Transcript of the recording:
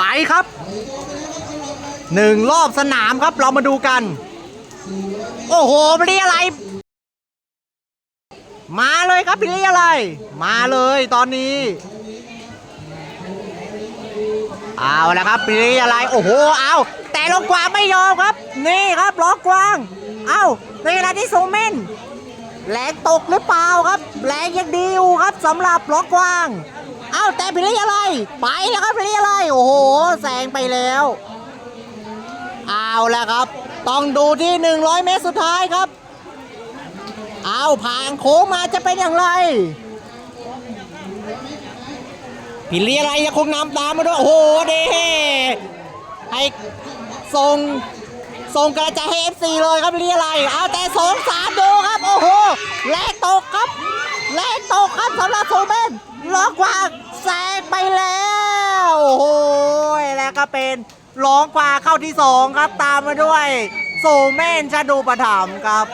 ไปครับหนึ่งรอบสนามครับเรามาดูกัน โอ้โหพิลีอะไร มาเลยครับพิลีอะไร มาเลยตอนนี้ เอาละครับพิลีอะไร โอ้โหเอาแต่ลงกกวางไม่ยอมครับ นี่ครับล็อกกวาง เอาในขณะที่โซเมนแรงตกหรือเปล่าครับแรงยังดีอยู่ครับสำหรับล็อกกวาง อ้าแต่พิลีอะไร ไปแล้วครับพิลีอะไร โอ้โหแซงไปแล้วเอาแล้วครับ ต้องดูที่ 100 เมตรสุดท้ายครับ เอาผ่านโค้งมาจะเป็นอย่างไรพิลีอะไรยังคงนำตามมาด้วย โอ้โหเด้ให้ส่งส่งกระจายให้ FC เลยครับพิลีอะไร เอาแต่สองสามดูครับ โอ้โห แลกตกครับ แลกตกครับสำหรับโซเมนล็อกวางแซงไปแล้ว โอ้โห แล้วก็เป็นร้องกว่าเข้าที่สองครับตามมาด้วย โซเมนชาดูประถมครับ